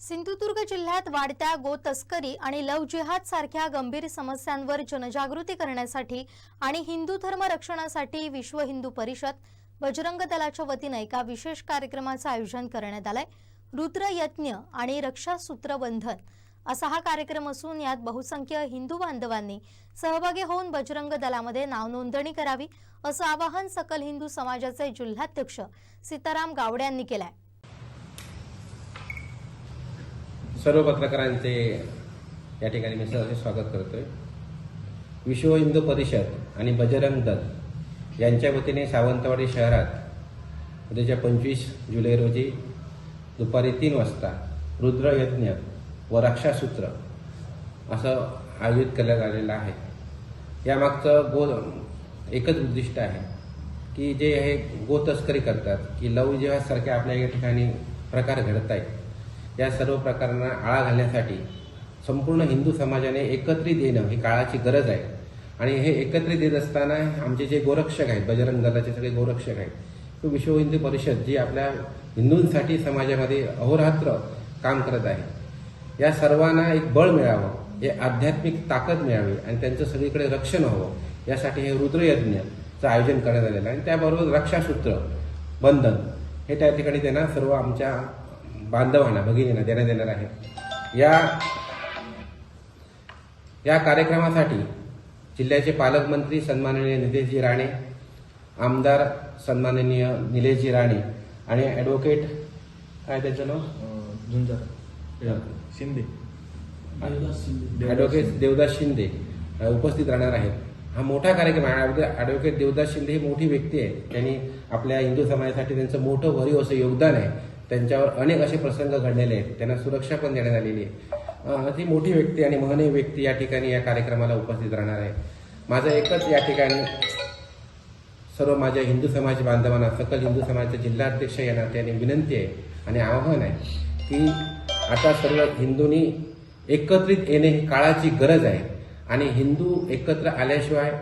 सिंधुदुर्ग जिल्ह्यात वाढत्या गो तस्करी आणि लव जिहाद सारख्या गंभीर समस्यांवर जनजागृती करण्यासाठी आणि हिंदू धर्म रक्षणासाठी विश्व हिंदू परिषद बजरंग दलाच्या वतीनं एका विशेष कार्यक्रमाचं आयोजन करण्यात आलंय. रुद्र यज्ञ आणि रक्षासूत्रबंधन असा हा कार्यक्रम असून यात बहुसंख्य हिंदू बांधवांनी सहभागी होऊन बजरंग दलामध्ये नावनोंदणी करावी असं आवाहन सकल हिंदू समाजाचे जिल्हाध्यक्ष सीताराम गावडे यांनी आहे सर्व पत्रकारांचे या ठिकाणी मी सहर्ष स्वागत करतोय. विश्व हिंदू परिषद आणि बजरंग दल यांच्या वतीने सावंतवाडी शहरात उद्याच्या पंचवीस जुलै रोजी दुपारी तीन वाजता रुद्रयज्ञ व रक्षासूत्र असं आयोजित करण्यात आलेलं आहे. यामागचं गो एकच उद्दिष्ट आहे की जे हे गो तस्करी करतात की लव जेव्हासारख्या आपल्या या ठिकाणी प्रकार घडत आहेत या सर्व प्रकारांना आळा घालण्यासाठी संपूर्ण हिंदू समाजाने एकत्रित येणं ही काळाची गरज आहे. आणि हे एकत्रित येत असताना आमचे जे गोरक्षक आहेत बजरंग दलाचे सगळे गोरक्षक आहेत तो विश्व हिंदू परिषद जी आपल्या हिंदूंसाठी समाजामध्ये अहोरात्र काम करत आहे या सर्वांना एक बळ मिळावं हे आध्यात्मिक ताकद मिळावी आणि त्यांचं सगळीकडे रक्षण व्हावं यासाठी हे रुद्रयज्ञचं आयोजन करण्यात आलेलं आहे. आणि त्याबरोबर रक्षासूत्र बंधन हे त्या ठिकाणी त्यांना सर्व आमच्या बांधवांना भगिनींना देण्यात येणार आहे. या या कार्यक्रमासाठी जिल्ह्याचे पालकमंत्री सन्माननीय निलेशजी राणे आमदार सन्माननीय निलेशजी राणे आणि ॲडव्होकेट काय त्याचं नाव? झुंजार. शिंदे. ॲडव्होकेट देवदास शिंदे. उपस्थित राहणार आहेत. हा मोठा कार्यक्रम आहे. ॲडव्होकेट- ॲडव्होकेट देवदास शिंदे ही मोठी व्यक्ती आहे. त्यांनी आपल्या हिंदू समाजासाठी त्यांचं मोठं भरीव असं योगदान आहे. त्यांच्यावर अनेक असे प्रसंग घडलेले आहेत. त्यांना सुरक्षा पण देण्यात आलेली आहे. अ, ती मोठी व्यक्ती आणि महनीय व्यक्ती या ठिकाणी या कार्यक्रमाला उपस्थित राहणार आहे. माझं एकच या ठिकाणी सर्व माझ्या हिंदू समाज बांधवांना सकल हिंदू समाजाचे जिल्हाध्यक्ष या नात्याने विनंती आहे आणि आवाहन आहे की आता सर्व हिंदूंनी एकत्रित येणे ही काळाची गरज आहे. आणि हिंदू एकत्र आल्याशिवाय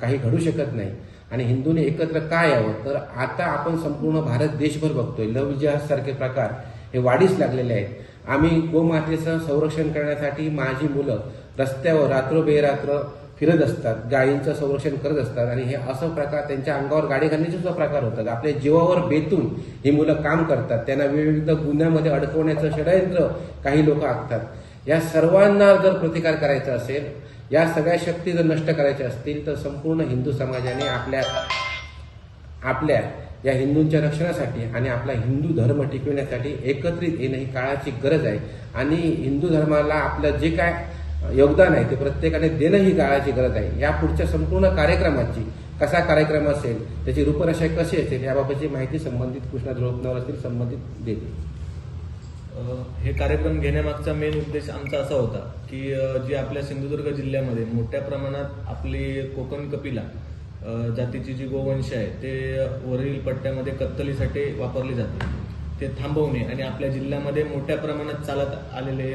काही घडू शकत नाही. आणि हिंदूंनी एकत्र का यावं? तर आता आपण संपूर्ण भारत देशभर बघतोय. लव सारखे प्रकार हे वाढीस लागलेले आहेत. आम्ही गोमातेचं संरक्षण करण्यासाठी माझी मुलं रस्त्यावर रात्रोबेरात्र फिरत असतात गायींचं संरक्षण करत असतात आणि हे असं प्रकार त्यांच्या अंगावर गाडी घालण्याचे सुद्धा प्रकार होतात. आपल्या जीवावर बेतून ही मुलं काम करतात. त्यांना विविध गुन्ह्यामध्ये अडकवण्याचं षडयंत्र काही लोक आखतात. या सर्वांना जर प्रतिकार करायचा असेल या सगळ्या शक्ती जर नष्ट करायच्या असतील तर संपूर्ण हिंदू समाजाने आपल्या आपल्या या हिंदूंच्या रक्षणासाठी आणि आपला हिंदू धर्म टिकविण्यासाठी एकत्रित येणं ही काळाची गरज आहे. आणि हिंदू धर्माला आपलं जे काय योगदान आहे ते प्रत्येकाने देणं ही काळाची गरज आहे. या पुढच्या संपूर्ण कार्यक्रमाची कसा कार्यक्रम असेल त्याची रूपरेषा कशी असेल याबाबतची माहिती संबंधित कृष्णा द्रोपनवर असतील संबंधित देते. हे कार्यक्रम घेण्यामागचा मेन उद्देश आमचा असा होता की जी आपल्या सिंधुदुर्ग जिल्ह्यामध्ये मोठ्या प्रमाणात आपली कोकण कपिला जातीची जी गोवंश आहे ते वरील पट्ट्यामध्ये कत्तलीसाठी वापरली जाते. ते थांबवणे आणि आपल्या जिल्ह्यामध्ये मोठ्या प्रमाणात चालत आलेले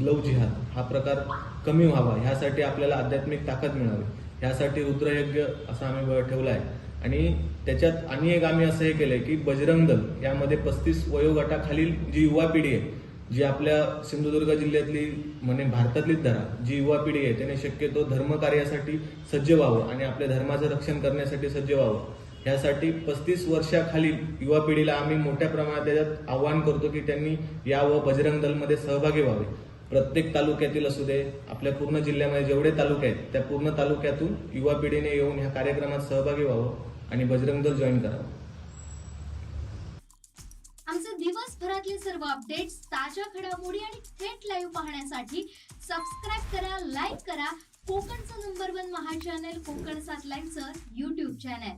लव जिहाद हा प्रकार कमी व्हावा ह्यासाठी आपल्याला आध्यात्मिक ताकद मिळावी ह्यासाठी रुद्रयज्ञ असा आम्ही ठेवला आहे. आणि त्याच्यात आणि एक आम्ही असं हे केलंय की बजरंग दल यामध्ये पस्तीस वयोगटाखालील जी युवा पिढी आहे जी आपल्या सिंधुदुर्ग जिल्ह्यातली म्हणे भारतातलीच धरा जी युवा पिढी आहे त्याने शक्यतो धर्मकार्यासाठी सज्ज व्हावं आणि आपल्या धर्माचं रक्षण करण्यासाठी सज्ज व्हावं. ह्यासाठी पस्तीस वर्षाखालील युवा पिढीला आम्ही मोठ्या प्रमाणात त्याच्यात आवाहन करतो की त्यांनी यावं बजरंग दलमध्ये सहभागी व्हावे. प्रत्येक तालुक्यातील असू दे आपल्या पूर्ण जिल्ह्यामध्ये जेवढे तालुके आहेत त्या पूर्ण तालुक्यातून युवा पिढीने येऊन ह्या कार्यक्रमात सहभागी व्हावं आणि बजरंग दल जॉईन करावं. आमचे दिवसभरातले सर्व अपडेट्स ताज्या घडामोडी आणि थेट लाईव्ह पाहण्यासाठी सबस्क्राईब करा लाईक करा. कोकणचं नंबर वन महा चॅनल कोकण सात लाईनचं युट्यूब चॅनल